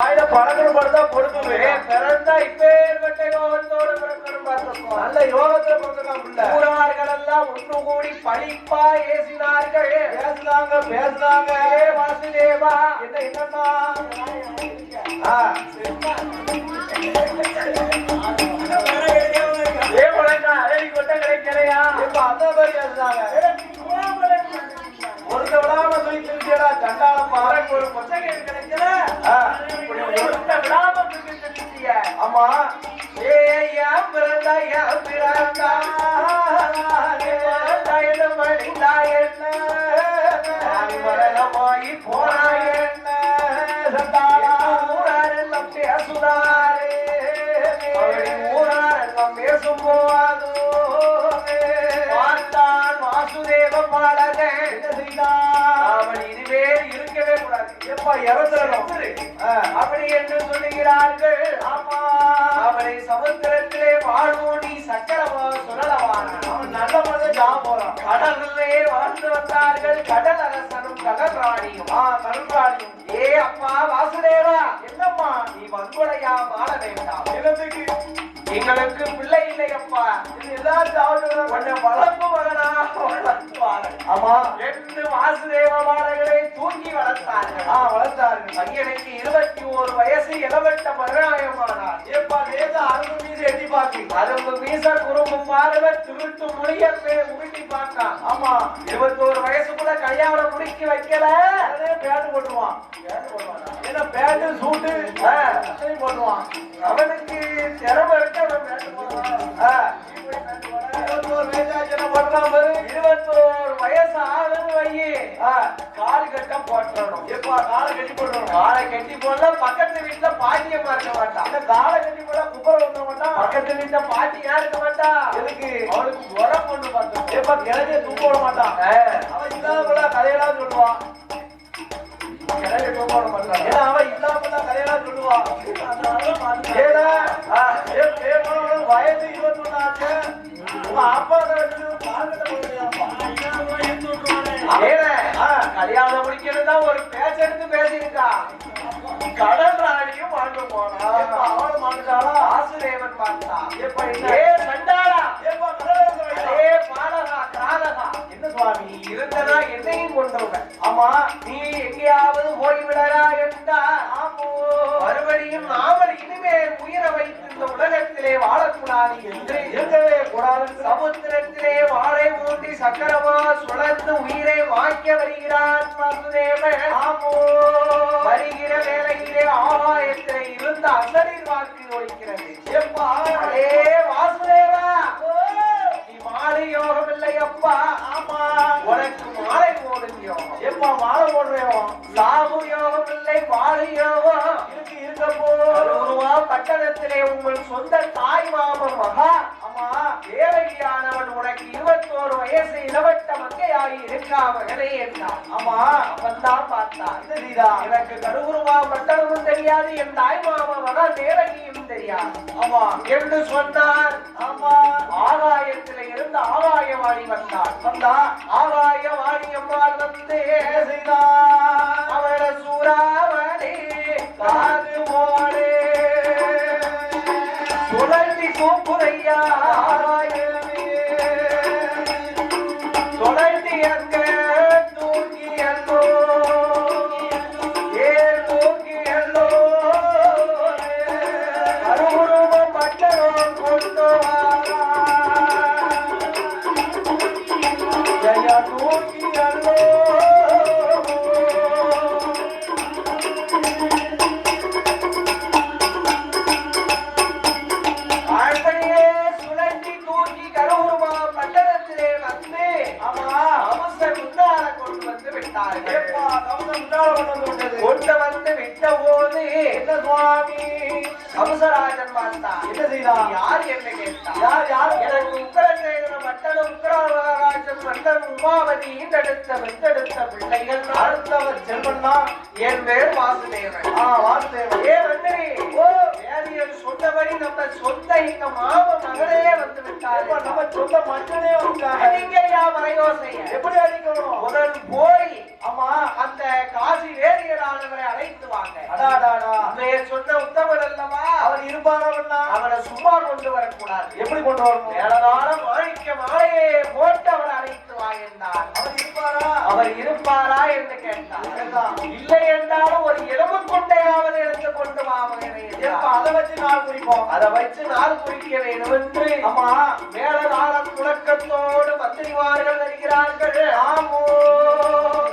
வாயில பழக்கணும் படுத்தா பொறுப்பு பிறந்தா இப்பேற்பட்ட யோகத்தோடு பிறக்கணும் பார்த்துக்கோ. நல்ல யோகத்துல பிறந்திருக்கான் புள்ள. ஊரார்கள் எல்லாம் ஒன்று கூடி பழிப்பா ஏசினார்கள். பேசுனாங்க பேசுனாங்க ஏ வாசுதேவா என்ன என்னன்னா ஆ, ஏ உனக்கு அழகி கொட்ட கிடைக்கலையா? இப்ப அந்த மாதிரி பேசுனாங்க ஒருத்த விடாம சொல்லி தெரிஞ்சடா சண்டாளப்பா உனக்கு ஒரு புத்தகம் கிடைக்கல. விடாம தூக்கி தெரிஞ்சிட்டிய. ஆமா. ஏ பிறந்தா பாலகன் என்ன செய்தான் இதுவே இருக்கவே கூடாது. எப்ப இறந்துடணும். அப்படி என்று சொல்லுகிறார்கள். ஆமா. அவனை சமுத்திரத்திலே வாழ்வோடி சக்கரமா சுழலவான அவன் நல்ல மனதை ஜாம் போறான். கடலிலே வாழ்ந்து வந்தார்கள். கடல் அரசனும் கடல் ராணியும். ஆ கருங்காலியும் ஏ அப்பா வாசுதேவா. என்னம்மா? நீ வன்கொடையா வாழ வேண்டாம். என்னத்துக்கு? எங்களுக்கு பிள்ளை இல்லை அப்பா உன்னை வளர்ப்பு மகனா ஆமா. என்று வாசுதேவ பாலகரை தூக்கி வளர்த்தார்கள். ஆ வளர்த்தாரு பையனுக்கு இருபத்தி ஓரு வயசு இளவட்ட மருணாயமானார் ஏப்பா லேச அரும்பு மீது எட்டி பாக்கு அரும்பு மீச குறும்பு பார்வை திருட்டு முடிய உருட்டி பார்த்தான். ஆமா. இருபத்தோரு வயசுக்குள்ள கல்யாணம் முடிக்கி வைக்கல. பேட்டு போட்டுவான். என்ன பேட்டு சூட்டு போட்டுவான். அவனுக்கு திறமை இருக்கு அவன் பேச போறான். இருபத்தோரு வயசு ஆகுது வையி. கால் கட்ட போட்டுறணும். ஏப்பா காலை கட்டி போட்டுருவான் காலை கட்டி போடல பக்கத்து வீட்டுல பாட்டியம்மா இருக்க மாட்டான் இந்த காலை கட்டி போட்டா குப்பரை வந்துட மாட்டான் பக்கத்து வீட்டுல பாட்டியா இருக்க மாட்டா? எதுக்கு? அவளுக்கு உரம் கொண்டு பார்த்தோம் ஏப்பா கிழமைய தூக்க விட மாட்டான் அவன் இல்லாத போல கதையெல்லாம் சொல்லுவான். கிழக்கு தூக்க விட மாட்டான் ஏன்னா அவன் இல்லாம போல கதையெல்லாம் சொல்லுவான் ஏடா ஏ, மகன், வயசு இருபத்தொன்னு ஆச்சு உங்க அப்பா வச்சு கல்யாணம் முடிக்கிறது தான் ஒரு பேச்சு எடுத்து பேசியிருக்கா கடல் ராணியும் வாங்க போனா அவளும் மாட்டுட்டாளா? வாசுதேவன் பார்த்தா ஏப்பா, சுவாமி நீ இருந்ததா என்னையும் கொண்டவங்க ஆமா நீ எங்கேயாவது போய்விடரா என்றா மறுபடியும் நாமல் இனிமேல் உயிரை வைத்து இந்த உலகத்திலே வாழக்கூடாது என்று இருக்கவே கூடாது. சமுத்திரத்திலே வாழை மூட்டி சக்கரமா சுழந்து உயிரை வாய்க்க வருகிறான் வாசுதேவன். ஆமோ. வருகிற வேளையிலே ஆகாயத்திலே இருந்த அசரின் வாக்கு ஒழிக்கிறது. வாசுதேவா. மாலை யோகம் இல்லை அப்பா. ஆமா. உனக்கு மாலை போடும் யோகம் ஏப்பா மாலை போடுறேன் சாபு யோகம் இல்லை மாலை யோகம் இருக்கு இருக்கப்போ கரூருவா பட்டணத்திலே உங்கள் சொந்த தாய் மாமன் மகா. தேவகியானவன் உனக்கு இருபத்தோரு வயசு இளவட்ட மக்கையாகி இருக்கா மகனே என்றான் ஆமா அவன் தான் பார்த்தான் என்ன எனக்கு கருகுருவா பட்டணமும் தெரியாது என் தாய் மாமா மகா தேவகியும் தெரியாது. ஆமா என்று சொன்னார். ஆமா ஆகாயத்திலே இருந்து ஆகாயவாணி வந்தார். வந்தா ஆகாயவாணி அம்மாள் வந்து என்ன செய்தா அவர சூறாவளி சுழல்வி கூப்புரையா மன்னன் உமாவதி ஈண்டெடுத்த வெந்தெடுத்த பிள்ளைகள். அடுத்தவர் தான் என் பேர் வாசுதேவன். ஆ வாசுதேவன். ஏ மந்திரி ஓ. வேதியர் சொன்னபடி நம்ம சொந்த எங்க மாம மகளே வந்து விட்டார். நம்ம சொந்த மன்னனே வந்துட்டாங்க. நீங்க யா எப்படி அடிக்கணும்? முதல் போய் ஆமா அந்த காசி வேதியரானவரை அழைத்து வாங்க. அடாடாடா. உண்மையை சொன்ன உத்தமன் அல்லவா? அவர் இருப்பாரவன்னா அவனை சும்மா கொண்டு வரக்கூடாது. எப்படி கொண்டு வரணும்? மேலதான மாணிக்க மாலையை போட்டு என்றார். அவர் இருப்பாரா? என்று கேட்டார். இல்லை என்றாலும் ஒரு எலும்பு கொண்டையாவது எடுத்து கொண்டு வா மகனே எப்ப என்றார். அதை வச்சு நாள் குறிப்போம்? அதை வச்சு நாள் குறிக்க வேண்டும் என்று. ஆமா. மேலதாளம் முழக்கத்தோடு மந்திரிமார்கள் வருகிறார்கள். ஆமோ.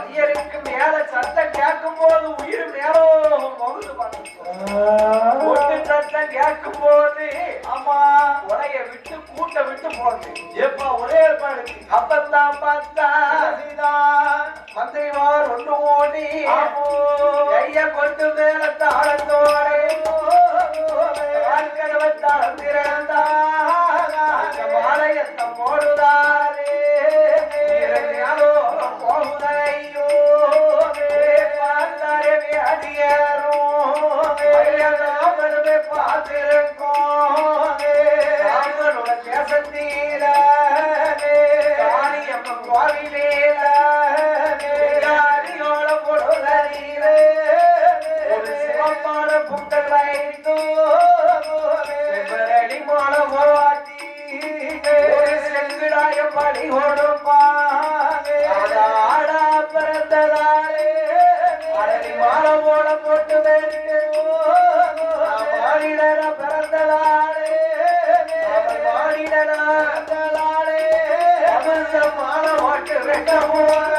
ஐயருக்கு மேல சத்தம் கேட்கும் போது உயிர் மேலோ மகுது ஒட்டு சத்தம் கேட்கும் போது ஆமா. உடைய விட்டு கூட்ட விட்டு போகுது எப்ப ஒரே ஏற்பாடு அப்பந்தான் பார்த்தா செய்தான் மந்திரிமார் ஒன்று ஓடி. கைய கொண்டு மேல வாழ்க்கை செங்குடாய படி கொடுப்பாங்க ஆடா பிறந்ததாலே. அரளி மாலை போட போட்டு மாடிடர பிறந்ததாலே. அவன் மாலை போட்டு வெட்ட போறான்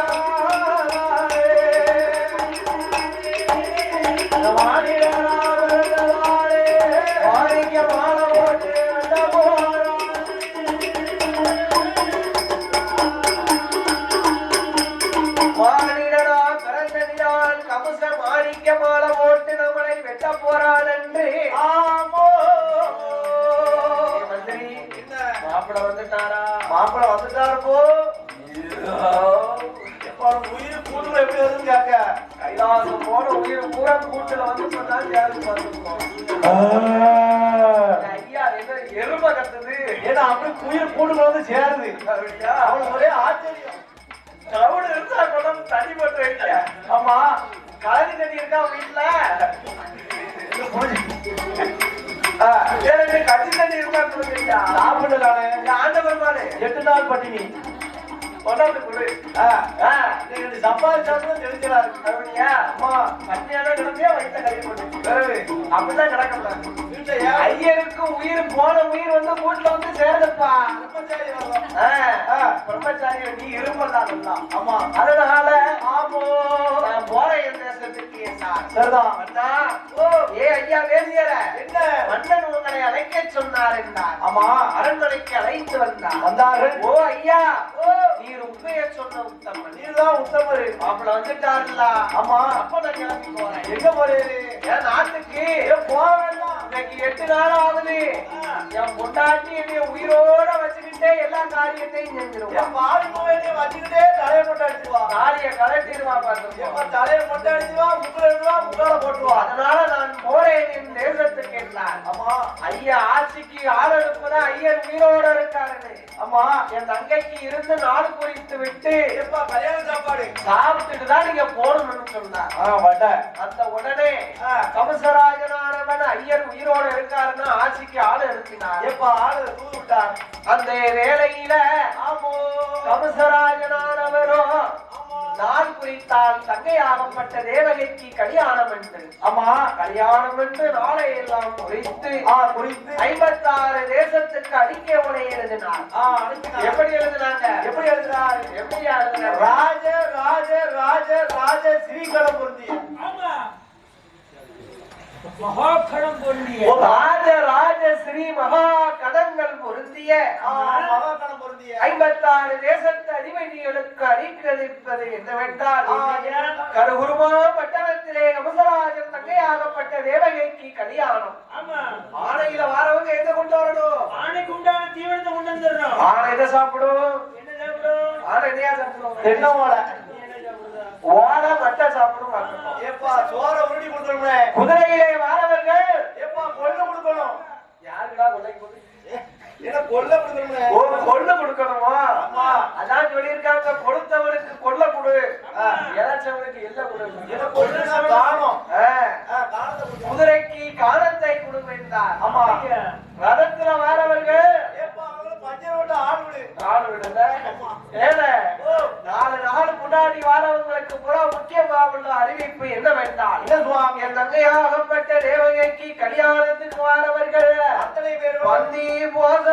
கமுச மாணிக்க மாலை போட்டு நம்மளை வெட்ட போறான் என்று ஆமோ. மந்திரி மாப்பிள வந்துட்டாரா? மாப்பிள வந்துட்டாரு போ எப்ப உயிர் கூடுதல் எப்படி வருதுன்னு கேட்க. கைலாசம் போன உயிர் பூரா கூட்டுல வந்து சொன்னா யாரு பார்த்துருக்கோம் ஐயா என்ன எருமை கத்துது ஏன்னா அப்படி உயிர் கூடுதல் வந்து சேருது. அப்படியா? அவனுக்கு ஒரே ஆச்சரியம். கிரௌடு இருந்தா கொண்டாந்து தண்ணி போட்டு வைக்க ஆமா கலனி தண்ணி இருக்கா வீட்டுல கட்சி தண்ணி இருக்கா சொல்லுங்க. ஆண்டவர் எட்டு நாள் பட்டினி. கொண்டாந்து கொடு நீங்க சம்பாதிச்சாலும் தெரிஞ்சிடாரு அப்படியா அம்மா பட்டியான கிடக்கையா வயிற்ற கறி போட்டு பிறகு? அப்படிதான் வீட்டையா ஐயருக்கு உயிர் போன உயிர் வந்து வீட்டுல வந்து சேருதுப்பா. பிரம்மச்சாரி வரலாம். ஆ, ஆ, பிரம்மச்சாரி நீ இருப்பதான் ஆமா. அதனால ஆமோ. நான் போறேன் தேசத்துக்கு சரிதான் ஏ ஐயா வேதியர. என்ன? மன்னன் உங்களை அழைக்க சொன்னார் என்றார். ஆமா. அரண்மனைக்கு அழைத்து வந்தார். வந்தார்கள். ஓ ஐயா. நீர் உண்மையை சொன்ன உத்தமன்? நீர்தான் உத்தமரு. மாப்பிள வந்துட்டாருல்ல. ஆமா. அப்ப நான் கிளம்பி போறேன். எங்க போறீரு? என் நாட்டுக்கு. போக வேண்டாம் இன்னைக்கு எட்டு நாள் ஆகுது. என் பொண்டாட்டி என்னைய உயிரோட வச்சுக்கிட்டே எல்லா காரியத்தையும் செஞ்சிருவான் பாடி நோயை வச்சுக்கிட்டே தலையை போட்டு அடிச்சுவா காரிய கலட்டிடுவா பார்த்துருக்கோம் எப்ப தலையை போட்டு அடிச்சுவா முக்கில் எடுவா முக்கால போட்டுவா அதனால நான் போறேன் என் தேசத்துக்கு என்றார் ஆமா. ஐயா ஆட்சிக்கு ஆள் எடுப்பதா ஐயர் உயிரோட இருக்காருன்னு. ஆமா. என் தங்கைக்கு இருந்து நாள் குறித்து விட்டு எப்பா கல்யாண சாப்பாடு? சாப்பிட்டுட்டு தான் நீங்க போகணும்னு சொன்னார். அந்த உடனே ஆ. ஐயர் உயிரோட இருக்காருன்னு ஆட்சிக்கு ஆள் எடுத்தினார். எப்பா ஆளு தூது விட்டார் அந்த வேளையில ஆமோ. கமசராஜனானவரோ நாள் குறித்தால் தங்கையாகப்பட்ட தேவகைக்கு கல்யாணம் என்று. ஆமா. கல்யாணம் என்று நாளை எல்லாம் குறித்து ஆ குறித்து. ஐம்பத்தாறு தேசத்துக்கு அறிக்கை உரை எழுதினார். எப்படி எழுதினாங்க? எப்படி எழுதினார்? எப்படி எழுதினாங்க? ராஜ ராஜ ராஜ ராஜ ஸ்ரீகலம் பொருந்திய பொருந்திய ராஜ ராஜ ஸ்ரீ மகா கடன்கள் பொருந்திய பொருந்திய. ஐம்பத்தாறு தேசத்து அதிபதிகளுக்கு அறிவிப்பது என்னவென்றால்? கருகுருமா பட்டணத்திலே கமசராஜன் தங்கையாகப்பட்ட தேவகைக்கு கல்யாணம். ஆமா. ஆணையில வாரவங்க எங்க கொண்டு வரணும்? ஆணைக்கு உண்டான தீவனத்தை கொண்டு வந்துடுறோம். ஆணை எதை சாப்பிடும்? என்ன சாப்பிடும்? ஆணை ஓலை மட்டை சாப்பிடும். ஏப்பா சோற உருட்டி கொடுக்கணுமே குதிரையிலே ஏப்பா கொள்ள கொடுக்கணும். யாருடா கொள்ளைக்கு போகுது? என்ன கொள்ள கொடுக்கணுமே? கொள்ளை கொடுக்கணுமா? ஆமா. அதான் சொல்லியிருக்காங்க கொடுத்தவனுக்கு கொள்ள கொடு. இறைச்சவனுக்கு எல்லை கொடுங்க எனக்கு ஒண்ணுன்னா தானம். ஆ, ஆ, தானத்தை கொடுங்க. குதிரைக்கு காலத்தை கொடுங்க என்றார் ஆமா. ரதத்துல வாரவர்கள் ஏப்பா, அவங்களும் பஞ்சனை விட்டு ஆடு விடு. நாலு விடல ஏல நாலு நாள் முன்னாடி வாரவங்களுக்கு புற முக்கியமாக உள்ள அறிவிப்பு என்னவென்றால் என்ன என் தங்கையாகப்பட்ட தேவகைக்கு கல்யாணத்துக்கு வாரவர்கள். அத்தனை பேரும். பந்தி போதனம்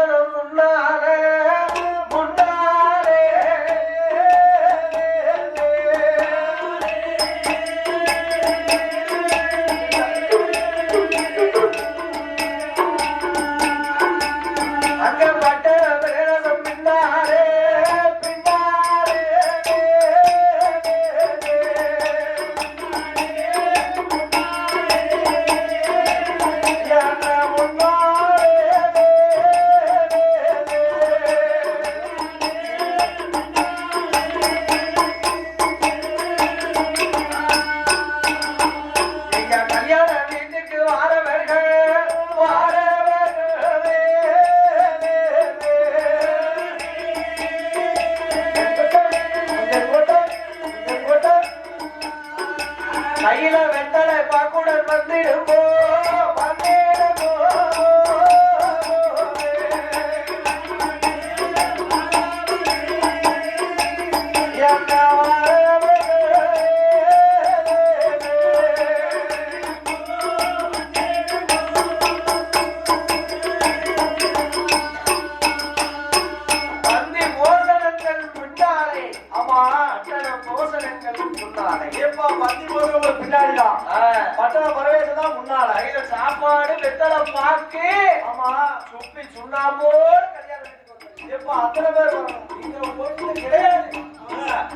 ஏப்பா, பந்தி போடுறவங்க பின்னாடிதான். ஆ, பட்டண பரவேசம் தான் முன்னால. கையில சாப்பாடு வெத்தலை பாக்கு. ஆமா. சுப்பி சுண்ணாம்போடு கல்யாணம். ஏப்பா, அத்தனை பேர் கிடையாது.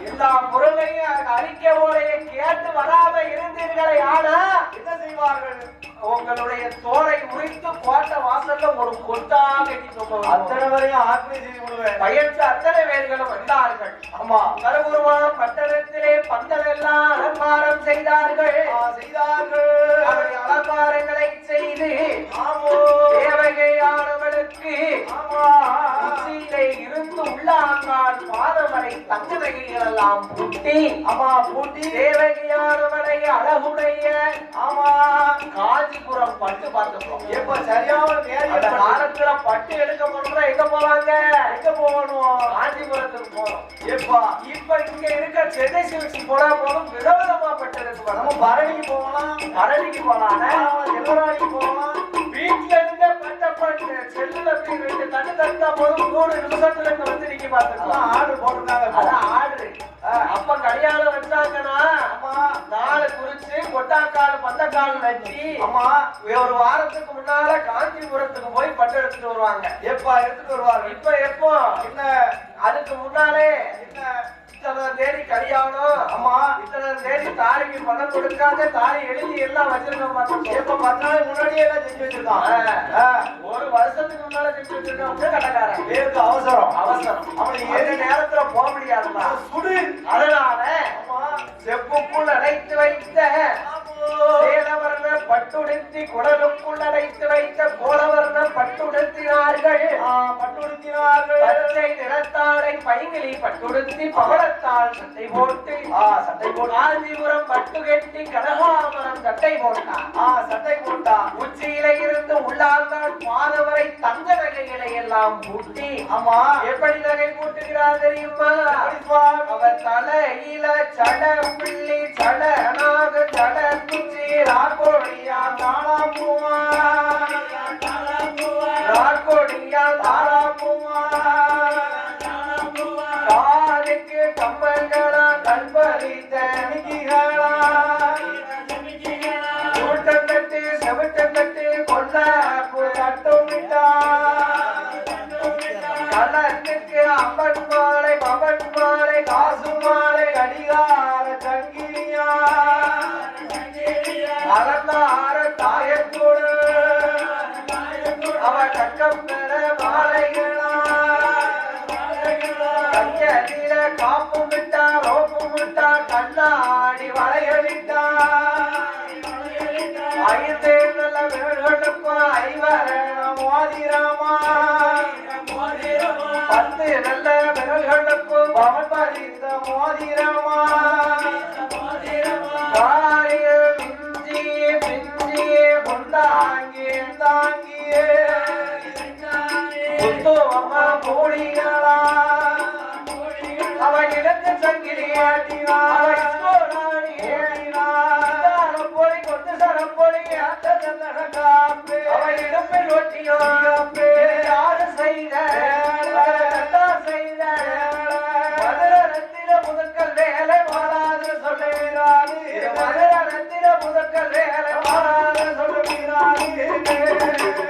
எல்லா பொருளையும் அறிக்கையோடைய கேட்டு வராம இருந்தீர்களே ஆனா என்ன செய்வார்கள்? உங்களுடைய தோலை உரித்து கோட்டை வாசல்ல ஒரு கொட்டா கட்டி அத்தனை வரையும் ஆத்மீய செய்து விடுவேன் பயந்து அத்தனை பேர்களும் வந்தார்கள். ஆமா. பந்தல் எல்லாம் அலங்காரம் செய்தார்கள். செய்தார்கள். அப்படி அலங்காரங்களை செய்து தேவகையானவளுக்கு இருந்து உள்ளாங்கால் பாதம் வரை தங்க நகைகள் எல்லாம் பூட்டி ஆமா பூட்டி. தேவகையானவளை அழகுடைய ஆமா காஞ்சிபுரம் பட்டு பார்த்துக்கோம் ஏப்பா சரியான நேரம் காலத்துல பட்டு எடுக்க போனோம்னா எங்க போவாங்க? எங்க போகணும்? காஞ்சிபுரத்துக்கு போறோம். ஏப்பா இப்ப இங்க இருக்க சென்னை சில்க்ஸ் போனா போதும் விதவிதமா பட்டு எடுக்க நம்ம பரணிக்கு போகலாம். பழனிக்கு போலாம் செல்வராணிக்கு போகலாம். வீட்டுல இருந்தே பட்டு செல்லுல போய் ரெண்டு தட்டு தட்டா போதும். மூணு நிமிஷத்துல இங்க வந்து நிக்க பாத்துக்கலாம் போட்டிருக்காங்க இப்போ. அதான் ஆர்டர் அப்ப கல்யாணம் வச்சாங்கன்னா நாலு குறிச்சு கொட்டாக்கால் பந்தக்கால் நட்டி ஆமா. ஒரு வாரத்துக்கு முன்னால காஞ்சிபுரத்துக்கு போய் பட்டு எடுத்துட்டு வருவாங்க. ஏப்பா எடுத்துட்டு வருவாங்க இப்ப எப்போ? என்ன? அதுக்கு முன்னாலே என்ன? இத்தனை தேதி கல்யாணம். ஆமா. இத்தனை தேதி தாலிக்கு பணம் கொடுக்காத தாலி எழுதி எல்லாம் வச்சிருக்க மாட்டோம் ஏப்பா பத்து நாளைக்கு முன்னாடியே எல்லாம் செஞ்சு வச்சிருக்கான். ஒரு வருஷத்துக்கு முன்னால செஞ்சு வச்சிருக்கவங்க கடைக்காரன். பேருக்கு அவசரம். அவசரம். அவன் ஏறி நேரத்துல போக முடியாதுமா சுடு. அதனால செப்புக்குள் அடைத்து வைத்த பட்டுடுத்தி குடலுக்குள் அடைத்து வைத்த கோலவர்ண பட்டுடுத்தினார்கள். ஆ, பட்டு உடுத்தினார்கள் பச்சை நிறத்தாடை பைங்கிலி பட்டுடுத்தி பவளத்தால் சட்டை போட்டு ஆ, சட்டை போட்டு. காஞ்சிபுரம் பட்டு கட்டி கனகாமரம் சட்டை போட்டார் ஆ, சட்டை போட்டா. உச்சியில இருந்து உள்ளாங்கால் பாதவரை தங்க நகைகளை எல்லாம் பூட்டி. ஆமா. எப்படி நகை பூட்டுகிறார் தெரியுமா? அவர் தலையில சட பிள்ளி சட நாக சட குச்சி ராக்கோடியா அலங்கார தாயத்தோடு அவ கட்டம் பெற மாலைகளா கையடியில காப்பு விட்டா ரோப்பு விட்டா கண்ணாடி வளையலிட்டா ஐந்து நல்ல விரல்களுக்கும் ஐவரணம் மோதிரமா, பத்து நல்ல விரல்களுக்கும் பவன் பதித்த மோதிரமா, தாங்கியே தாங்கியே முத்துவம்மா அவன் இடத்து சங்கிலி அவன் சோழாடி சரப்பொழி கொண்டு சரப்பொழி அவன் இடுப்பில் ஒட்டியோ யாரு செய்த செய்த மதுர ரத்தின வேலை மாறாது சொல்லுகிறாரு மதுர ரத்தின வேலை சொல்லுகிறாரு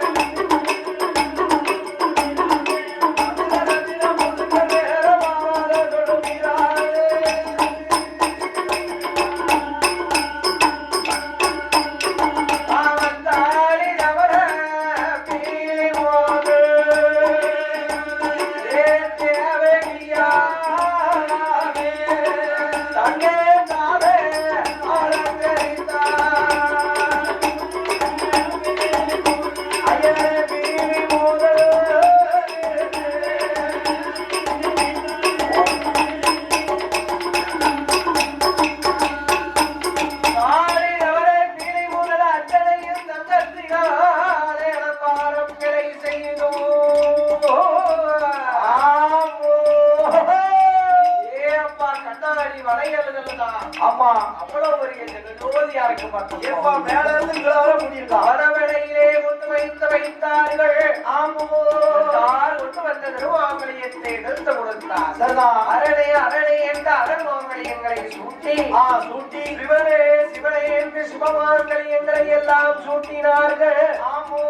வரவழையிலே கொண்டு வைத்து வைத்தார்கள். ஆமோ. கொண்டு வந்த திருவாங்கலியத்தை எடுத்து கொடுத்தார். அரணை அரணை என்ற அரண் சூட்டி. ஆ சூட்டி. சிவனே சிவனே என்று சிவமாங்கலியங்களை எல்லாம் சூட்டினார்கள். ஆமோ.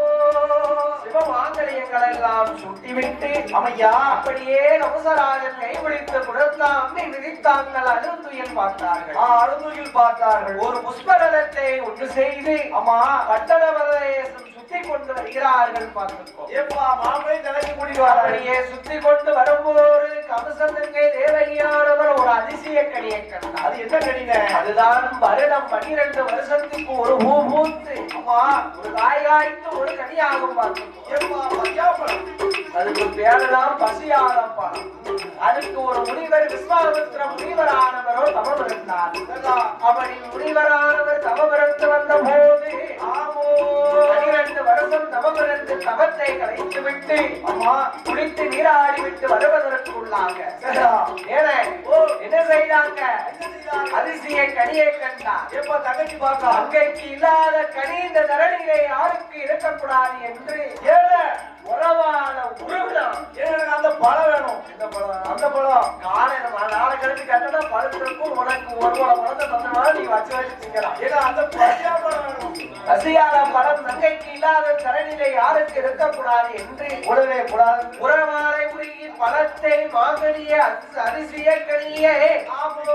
எல்லாம் சூட்டிவிட்டு அமையா அப்படியே நவசராஜன் கைபிடித்து கொடுத்தாம் அம்மி மிதித்தாங்கள் அழுத்துயில் பார்த்தார்கள். ஆ அழுதுயில் பார்த்தார்கள். ஒரு புஷ்பரதத்தை ஒன்று செய்து பட்டண பிரதேசம் சுத்தி கொண்டு வருகிறார்கள் பார்த்துக்கோ. ஏப்பா மாப்பிளை தலைக்கு வராரு அப்படியே சுத்தி கொண்டு வரும்போது கமசத்துக்கு தேவகியானவர் ஒரு அதிசய கனியை கண்டார் அது என்ன கடின? அதுதான் வருடம் பன்னிரண்டு வருஷத்துக்கு ஒரு பூ பூத்து ஒரு காய் காய்த்து ஒரு கனியாகும் அதுக்கு பேருதான் பசியாத பழம் அதுக்கு ஒரு முனிவர் விஸ்வாமித்திர முனிவரானவரோ தவம் இருந்தார். அப்படி முனிவரானவர் தவம் இருந்து வந்த போது ஆமோ. பனிரெண்டு வருஷம் தவம் இருந்து தவத்தை கலைத்து விட்டு குளித்து நீராடி விட்டு வருவதற்குள்ளாக செய்தாங்க. என்ன செய்தாங்க? அதிசய கனியை கண்டார். ஏப்பா தங்கச்சி பாக்கா அங்கைக்கு இல்லாத கனி இந்த தரணியிலே யாருக்கு இருக்கக்கூடாது என்று உறவான உருவிடம் அந்த பழம் வேணும். இந்த பழம்? அந்த பழம். காலையில ம- நாளை கழிச்சு கட்டணா பழுத்திருக்கும் உனக்கு ஒரு ஒரு பழத்தை தந்தனா நீ வச்சு வச்சு திங்கலாம். ஏன்னா அந்த பையாப்பழம் வேணும் ரசியாத பழம் நங்கைக்கு இல்லாத தரணியிலே யாருக்கு இருக்கக்கூடாது என்று உடனே கூடாது. உறவாலை உருகி பழத்தை மாங்கனிய அரிசி- அரிசிய கனியே. ஆமோ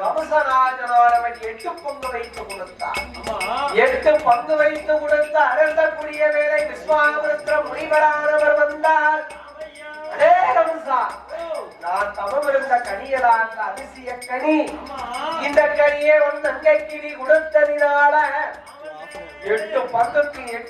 கமசராஜனானவன் எட்டு பங்கு வைத்து கொடுத்தார் எட்டு பங்கு வைத்து கொடுத்த அரசக்கூடிய வேலை விஸ்வாமித்திர முனிவரானவர் வந்தார். நான் தவம் இருந்த அந்த அதிசய கனி. இந்த கனியை உன் தங்கை கிளி கொடுத்ததினால எட்டு பங்குக்கு எட்டு